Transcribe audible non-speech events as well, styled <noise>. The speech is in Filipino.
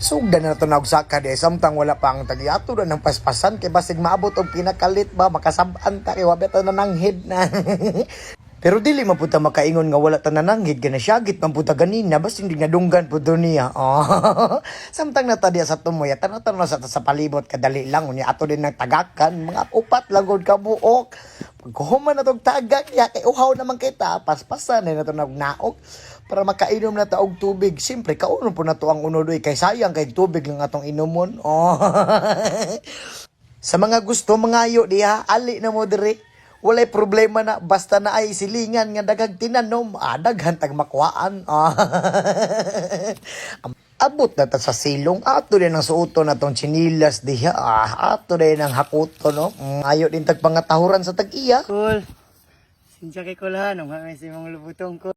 Sugdan na ito na sa ka di samtang wala pang tagiato na ng paspasan kay basig maabot og pinakalit ba makasabaan ta kay wabet na nanghid <laughs> na. Pero dili man puta makaingon nga wala ta nananghid gana syagit man ganina bas hindi nadunggan pud niya. <laughs> Oh. Samtang na ta diya sa tumoy tan tan sa sa palibot kadali lang unya ato din ng tagakan mga upat lang gud ka. Pagkuhuman na tong tagak ya kay uhaw naman kita paspasan na to nagnaog para makainom na ta og tubig. Siyempre kauno po na to ang unodoy kay sayang kay tubig lang atong inumon. Oh. <laughs> Sa mga gusto mangayo diha, ali na mo diri. Walay problema na basta na ay silingan nga dagag tinanom, ah, daghan tag makuhaan. Ah. <laughs> Abot na ta sa silong, ato din ang suoto na tong chinilas diha, ah, ato din ang hakuto, no? Mm, ayo din tag pangatahuran sa tag-iya. Cool. Sinja kay may si mga lubutong ko.